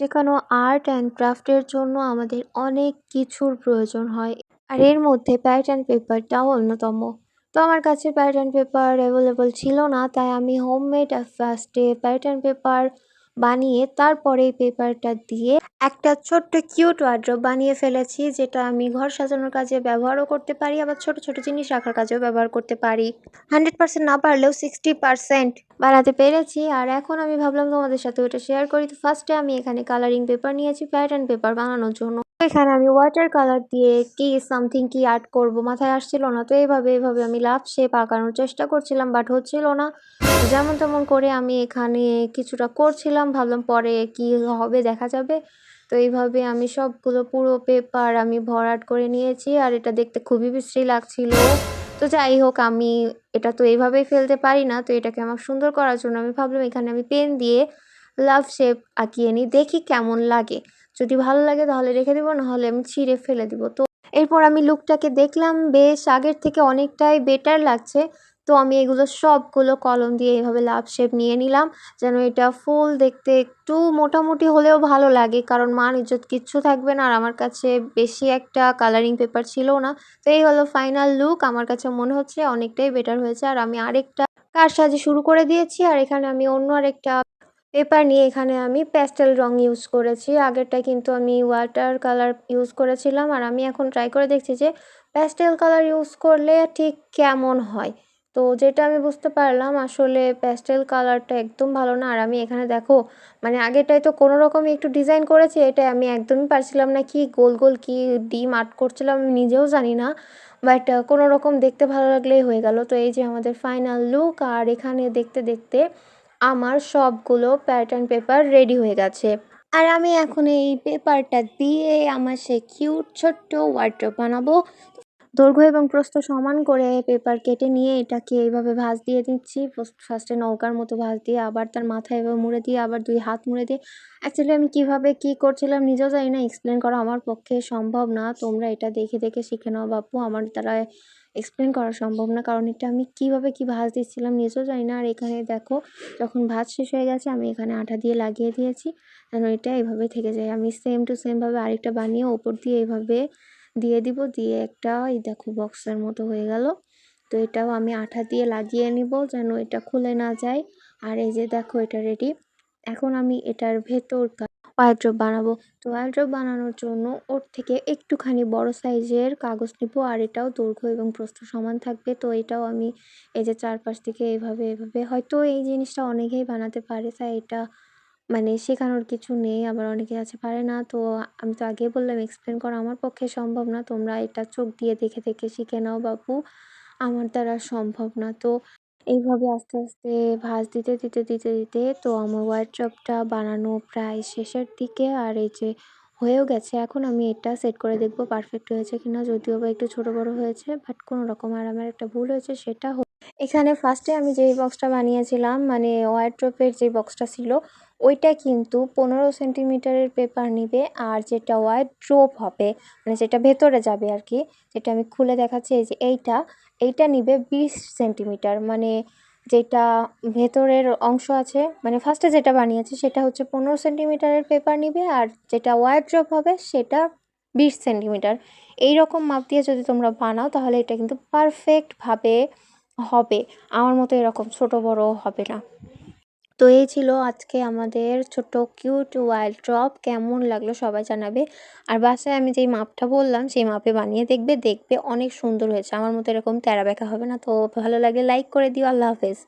যেখানে art and ক্রাফটের জন্য আমাদের অনেক কিছুর প্রয়োজন হয়। আর এর মধ্যে প্যাটার্ন পেপারটাও অন্যতম। তো আমার কাছে প্যাটার্ন পেপার অ্যাভেলেবল ছিল না, তাই আমি হোমমেড ফার্স্টে প্যাটার্ন পেপার বানিয়ে তারপরে এই পেপারটা দিয়ে একটা ছোট্ট কিউট ওয়ার্ড্রপ বানিয়ে ফেলেছি, যেটা আমি ঘর সাজানোর কাজে ব্যবহারও করতে পারি, আবার ছোট ছোট জিনিস রাখার কাজেও ব্যবহার করতে পারি। হান্ড্রেড পার্সেন্ট না পারলেও সিক্সটি পার্সেন্ট বানাতে পেরেছি, আর এখন আমি ভাবলাম তোমাদের সাথে ওটা শেয়ার করি। তো ফার্স্টে আমি এখানে কালারিং পেপার নিয়েছি প্যাটার্ন পেপার বানানোর জন্য। এখানে আমি ওয়াটার কালার দিয়ে কি সামথিং কি আর্ট করব, মাথায় আসছিল না। তো এইভাবে এইভাবে আমি লাভ শেপ আঁকানোর চেষ্টা করছিলাম বাট হচ্ছিল না। যেমন তেমন করে আমি এখানে কিছুটা করছিলাম, ভাবলাম পরে কি হবে, দেখা যাবে। তো এইভাবে আমি সবগুলো পুরো পেপার আমি ভরাট করে নিয়েছি, আর এটা দেখতে খুবই বিশ্রী লাগছিল। তো যাই হোক, আমি এটা তো এইভাবেই ফেলতে পারি না, তো এটাকে আমার সুন্দর করার জন্য আমি ভাবলাম এখানে আমি পেন দিয়ে লাভ শেপ আঁকিয়ে নিই, দেখি কেমন লাগে। যদি ভালো লাগে তাহলে রেখে দেবো, নাহলে আমি ছিঁড়ে ফেলে দিব। তো এরপর আমি লুকটাকে দেখলাম, বেশ আগের থেকে অনেকটাই বেটার লাগছে। তো আমি এগুলো সবগুলো কলম দিয়ে এইভাবে লাভ শেপ নিয়ে নিলাম, যেন এটা ফুল দেখতে একটু মোটামুটি হলেও ভালো লাগে, কারণ মান ইজ্জত কিচ্ছু থাকবে না, আর আমার কাছে বেশি একটা কালারিং পেপার ছিল না। তো এই হলো ফাইনাল লুক আমার কাছে মনে হচ্ছে অনেকটাই বেটার হয়েছে। আর আমি আরেকটা কার সাজে শুরু করে দিয়েছি, আর এখানে আমি অন্য আরেকটা পেপার নিয়ে এখানে আমি প্যাস্টেল রং ইউজ করেছি। আগেরটা কিন্তু আমি ওয়াটার কালার ইউজ করেছিলাম আর আমি এখন ট্রাই করে দেখছি যে প্যাস্টেল কালার ইউজ করলে ঠিক কেমন হয়। তো যেটা আমি বুঝতে পারলাম আসলে প্যাস্টেল কালারটা একদম ভালো না। আর আমি এখানে দেখো মানে আগেরটায় তো কোনো রকমই একটু ডিজাইন করেছি, এটা আমি একদমই পারছিলাম না। কি গোল গোল, কি ডিম আর্ট করছিলাম আমি নিজেও জানি না। বাট কোনো রকম দেখতে ভালো লাগলেই হয়ে গেল। তো এই যে আমাদের ফাইনাল লুক আর এখানে দেখতে দেখতে আমার সবগুলো প্যাটার্ন পেপার রেডি হয়ে গেছে। আর আমি এখন এই পেপারটা দিয়ে আমার সে কিউট ছোট্ট ওয়ার্ড্রপ বানাবো। দৈর্ঘ্য এবং প্রস্থ সমান করে পেপার কেটে নিয়ে এটাকে এইভাবে ভাঁজ দিয়ে দিচ্ছি। ফার্স্টে নৌকার মতো ভাঁজ দিয়ে আবার তার মাথায় এভাবে মুড়ে দিয়ে আবার দুই হাত মুড়ে দিয়ে। অ্যাকচুয়ালি আমি কীভাবে কি করছিলাম নিজেও জানি না। এক্সপ্লেন করা আমার পক্ষে সম্ভব না। তোমরা এটা দেখে দেখে শিখে নাও বাপু। আমার দ্বারা এক্সপ্লেন করা সম্ভব না। কারণ এটা আমি কীভাবে কি ভাজ দিচ্ছিলাম নিজেও জানি না। আর এখানে দেখো, যখন ভাজ শেষ হয়ে গেছে, আমি এখানে আঠা দিয়ে লাগিয়ে দিয়েছি। যেন এটা এইভাবে থেকে যায়। আমি সেম টু সেমভাবে আরেকটা বানিয়ে ওপর দিয়ে এইভাবে দিয়ে দিব। দিয়ে একটা, এই দেখো, বক্সের মতো হয়ে গেল। তো এটাও আমি আঠা দিয়ে লাগিয়ে নিব যেন এটা খুলে না যায়। আর এই যে দেখো, এটা রেডি এখন আমি এটার ওয়াইড্রপ বানাবো। তো ওয়াইড্রপ বানানোর জন্য ওর থেকে একটুখানি বড় সাইজের কাগজ নিব আর এটাও দৈর্ঘ্য এবং প্রস্থ সমান থাকবে। তো এটাও আমি এই যে চারপাশ থেকে এভাবে এভাবে হয়তো এই জিনিসটা অনেকেই বানাতে পারে তাই এটা মানে শেখানোর কিছু নেই, আবার অনেকে আছে পারে না। তো আমি তো আগে বললাম এক্সপ্লেন করা আমার পক্ষে সম্ভব না। তোমরা এটা চোখ দিয়ে দেখে দেখে শিখে নাও বাপু আমার দ্বারা সম্ভব না। তো এইভাবে আস্তে আস্তে ভাঁজ দিতে দিতে দিতে দিতে তো আমার ওয়ার্ড্রপটা বানানো প্রায় শেষের দিকে আর এই যে হয়েও গেছে, এখন আমি এটা সেট করে দেখব পারফেক্ট হয়েছে কিনা, যদিও বা একটু ছোটো বড় হয়েছে বাট কোনো রকম আর আমার একটা ভুল হয়েছে সেটা এখানে ফার্স্টে আমি যেই বক্সটা বানিয়েছিলাম মানে ওয়ার্ড্রপের যে বক্সটা ছিল ওইটা কিন্তু পনেরো সেন্টিমিটারের পেপার নিবে আর যেটা ওয়ার্ড্রোপ হবে মানে যেটা ভেতরে যাবে আর কি যেটা আমি খুলে দেখাচ্ছি, এই যে এইটা এইটা নিবে বিশ সেন্টিমিটার মানে যেটা ভেতরের অংশ আছে মানে ফার্স্টে যেটা বানিয়েছে সেটা হচ্ছে পনেরো সেন্টিমিটারের পেপার নিবে আর যেটা ওয়ার্ড্রপ হবে সেটা বিশ সেন্টিমিটার। এই রকম মাপ দিয়ে যদি তোমরা বানাও তাহলে এটা কিন্তু পারফেক্টভাবে হবে। আমার মতো এরকম ছোট বড় হবে না। তো এই ছিল আজকে আমাদের ছোট কিউট ওয়াইল্ড ড্রপ কেমন লাগল সবাই জানাবে। আর বাসায় আমি যেই মাপটা বললাম, সেই মাপে বানিয়ে দেখবে। দেখবে অনেক সুন্দর হয়েছে। আমার মতো এরকম তেরা বেঁকা হবে না। তো ভালো লাগে লাইক করে দিও। আল্লাহ হাফেজ।